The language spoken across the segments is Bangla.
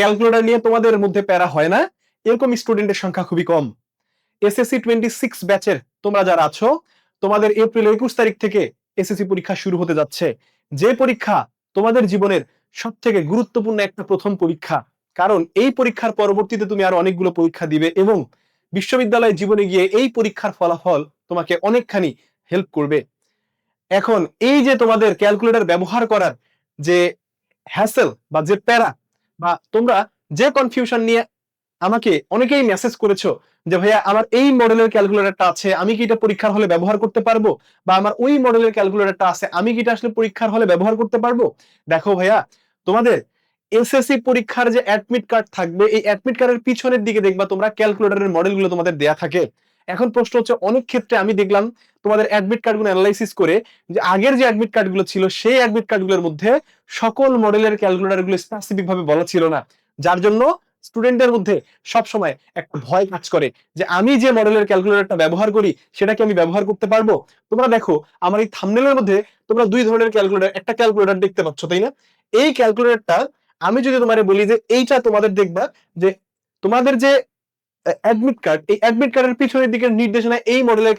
ক্যালকুলেটর নিয়ে তোমাদের মধ্যে প্যারা হয় না। এরকম স্টুডেন্টের সংখ্যা খুবই কম। এসএসসি টোয়েন্টি সিক্স ব্যাচের তোমরা যারা আছো, তোমাদের এপ্রিল একুশ তারিখ থেকে এসএসসি পরীক্ষা শুরু হতে যাচ্ছে। যে পরীক্ষা তোমাদের জীবনের সব থেকে গুরুত্বপূর্ণ একটা প্রথম পরীক্ষা, কারণ এই পরীক্ষার পরবর্তীতে তুমি আর অনেকগুলো পরীক্ষা দিবে এবং বিশ্ববিদ্যালয় জীবনে গিয়ে এই পরীক্ষার ফলাফল তোমাকে অনেকখানি হেল্প করবে। এখন এই যে তোমাদের ক্যালকুলেটর ব্যবহার করার যে হ্যাসেল বা যে প্যারা বা তোমরা যে কনফিউশন নিয়ে আমাকে অনেকেই মেসেজ করেছ যে, ভাইয়া, আমার এই মডেলের ক্যালকুলেটরটা আছে, আমি কি এটা পরীক্ষার হলে ব্যবহার করতে পারব? বা আমার ওই মডেলের ক্যালকুলেটরটা আছে, আমি কি এটা আসলে পরীক্ষার হলে ব্যবহার করতে পারব? দেখো ভাইয়া, তোমাদের এসএসসি পরীক্ষার যে অ্যাডমিট কার্ড থাকবে, এই অ্যাডমিট কার্ডের পিছনের দিকে দেখবা তোমরা ক্যালকুলেটরের মডেলগুলো তোমাদের দেয়া থাকে। এখন প্রশ্ন হচ্ছে, অনেক ক্ষেত্রে আমি দেখলাম তোমাদের অ্যাডমিট কার্ডগুলো অ্যানালাইসিস করে যে আগের যে অ্যাডমিট কার্ডগুলো ছিল, সেই অ্যাডমিট কার্ডগুলোর মধ্যে সকল মডেলের ক্যালকুলেটরগুলো স্পেসিফিক ভাবে বলা ছিল না। যার জন্য স্টুডেন্টের মধ্যে সব সময় একটা ভয় কাজ করে যে আমি যে মডেলের ক্যালকুলেটরটা ব্যবহার করি সেটা কি আমি ব্যবহার করতে পারব? তোমরা দেখো, আমার এই থামনেলের মধ্যে তোমরা দুই ধরনের ক্যালকুলেটর একটা ক্যালকুলেটর দেখতে পাচ্ছ, তাই না? এই ক্যালকুলেটরটা আমি যদি তোমারে বলি যে এইটা তোমাদের দেখবা যে তোমাদের যে অ্যাডমিট কার্ড এই অ্যাডমিট কার্ডের পিছনের দিকের এই মডেলের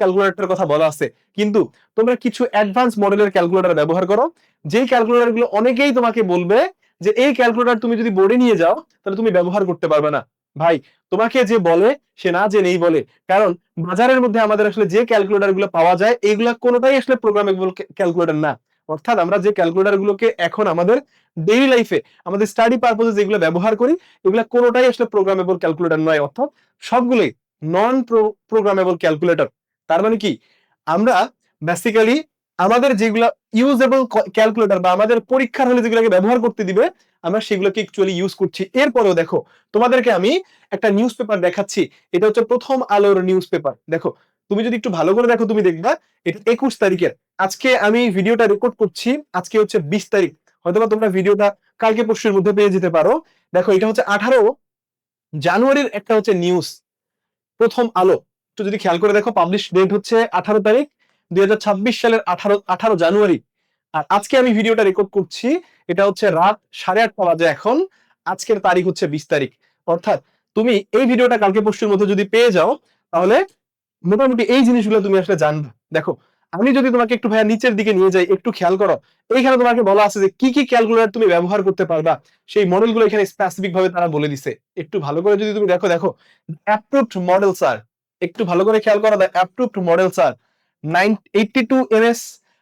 কথা বলা আছে। কিন্তু তোমরা কিছু অ্যাডভান্স মডেলের ক্যালকুলেটর ব্যবহার করো, যেই গুলো অনেকেই তোমাকে বলবে যে, এই ক্যালকুলেটর তুমি যদি বোর্ডে নিয়ে যাও, তাহলে তুমি ব্যবহার করতে পারবে না। ভাই, তোমাকে যে বলে, সে না যে নেই বলে। কারণ বাজারের মধ্যে আমাদের আসলে যে ক্যালকুলেটরগুলো পাওয়া যায় এইগুলা কোনোটাই আসলে প্রোগ্রামেবল ক্যালকুলেটর না। অর্থাৎ আমরা যে ক্যালকুলেটর গুলোকে এখন আমাদের ডেইলি লাইফে আমাদের স্টাডি পারপোজে যেগুলো ব্যবহার করি, এগুলা কোনোটাই আসলে প্রোগ্রামেবল ক্যালকুলেটর নয়। অর্থাৎ সবগুলোই নন প্রোগ্রামেবল ক্যালকুলেটর তার মানে কি? আমরা বেসিক্যালি আমাদের যেগুলা ইউজেবল ক্যালকুলেটর বা আমাদের পরীক্ষার হলে যেগুলোকে ব্যবহার করতে দিবে, আমরা সেগুলোকে একচুয়ালি ইউজ করছি। এরপরেও দেখো, তোমাদেরকে আমি একটা নিউজ পেপার দেখাচ্ছি। এটা হচ্ছে প্রথম আলোর নিউজ পেপার দেখো তুমি যদি একটু ভালো করে দেখো, তুমি দেখবা এটা একুশ তারিখের। আজকে আমি ভিডিওটা রেকর্ড করছি, আজকে হচ্ছে বিশ তারিখ। হয়তোবা তোমরা ভিডিওটা কালকে পরশুর মধ্যে পেয়ে যেতে পারো। দেখো, এটা হচ্ছে আঠারো জানুয়ারির একটা হচ্ছে নিউজ প্রথম আলো। একটু যদি খেয়াল করে দেখো পাবলিশ ডেট হচ্ছে আঠারো তারিখ, দুই হাজার ছাব্বিশ সালের আঠারো আঠারো জানুয়ারি। আর আজকে আমি ভিডিওটা রেকর্ড করছি, এটা হচ্ছে রাত সাড়ে আটটা বাজে এখন। আজকের তারিখ হচ্ছে বিশ তারিখ। অর্থাৎ তুমি এই ভিডিওটা কালকে পরশুর মধ্যে যদি পেয়ে যাও, তাহলে মোটামুটি এই জিনিসগুলো তুমি আসলে জানবে। দেখো, আমি যদি তোমাকে একটু ভাইয়া নিচের দিকে নিয়ে যাই, একটু খেয়াল করো, এইখানে তোমাকে বলা আছে যে কি কি ক্যালকুলেটর তুমি ব্যবহার করতে পারবা, সেই মডেলগুলো এখানে স্পেসিফিক ভাবে তারা বলে দিছে। একটু ভালো করে যদি তুমি দেখো দেখো অ্যাপ্রুভড মডেল স্যার একটু ভালো করে খেয়াল করো approved model sir nine eighty two MS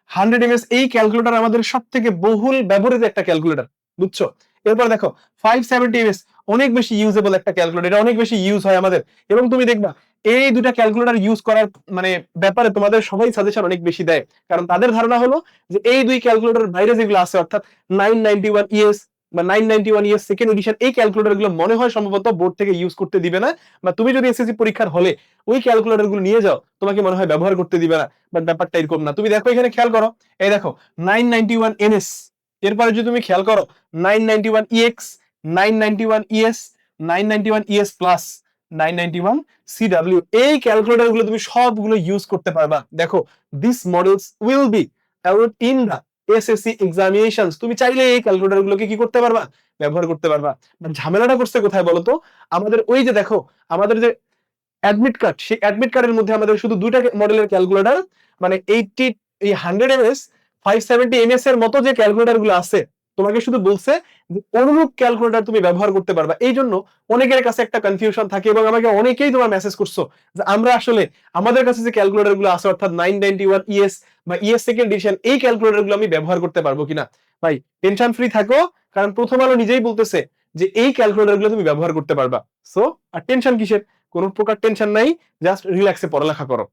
hundred MS এই ক্যালকুলেটর আমাদের সব থেকে বহুল ব্যবহৃত একটা ক্যালকুলেটর বুঝছ? এরপর দেখো ফাইভ সেভেন্টি এমএস অনেক বেশি ইউজেবল একটা ক্যালকুলেটর অনেক বেশি ইউজ হয় আমাদের। এবং তুমি দেখবা, এই দুটা ক্যালকুলেটর ইউজ করার মানে ব্যাপারে তোমাদের সবাই সাজেশন অনেক বেশি দেয়। কারণ তাদের ধারণা হলো যে এই দুই ক্যালকুলেটর বাইরে যেগুলো আছে, অর্থাৎ নাইন নাইনটি ওয়ান ইএস বা nine ninety one ES second edition এই ক্যালকুলেটরগুলো মনে হয় সম্ভবত বোর্ড থেকে ইউজ করতে দিবে না। বা তুমি যদি এসএসসি পরীক্ষার হলে ওই ক্যালকুলেটরগুলো নিয়ে যাও, তোমাকে মনে হয় ব্যবহার করতে দিবে না। বাট ব্যাপারটা এরকম না। তুমি দেখো, এখানে খেয়াল করো, এই দেখো নাইন নাইনটি ওয়ান এনএস এরপরে যদি তুমি খেয়াল করো nine ninety one EX nine ninety one ES nine ninety one ES plus nine ninety one CW এই ক্যালকুলেটরগুলো তুমি সবগুলো ইউজ করতে পারবা। দেখো this models will be in the SSC examinations তুমি চাইলে এই ক্যালকুলেটর গুলোকে কি করতে পারবা? ব্যবহার করতে পারবা। ঝামেলাটা করছে কোথায় বলতো? আমাদের ওই যে দেখো, আমাদের যে অ্যাডমিট কার্ড সেই অ্যাডমিট কার্ডের মধ্যে আমাদের শুধু দুইটা মডেলের ক্যালকুলেটর মানে এইটি এই hundred MS five seventy MS এর মতো যে ক্যালকুলেটর আছে, তোমাকে শুধু বলছে যে অনুরূপ ক্যালকুলেটর তুমি ব্যবহার করতে পারবা। এই জন্য অনেকের কাছে একটা কনফিউশন থাকে এবং আমাকে অনেকেই তোমার মেসেজ করছ যে আমরা আসলে আমাদের কাছে যে গুলো আছে, অর্থাৎ নাইন নাইনটি ওয়ান ইএস বা ইএস সেকেন্ড এডিশন এই ক্যালকুলেটরগুলো আমি ব্যবহার করতে পারব কিনা? ভাই টেনশন ফ্রি থাকো, কারণ প্রথম আলো নিজেই বলতেছে যে এই ক্যালকুলেটরগুলো তুমি ব্যবহার করতে পারবা। সো আর টেনশন কিসের? কোনো প্রকার টেনশন নাই জাস্ট রিল্যাক্সে পড়ালেখা করো।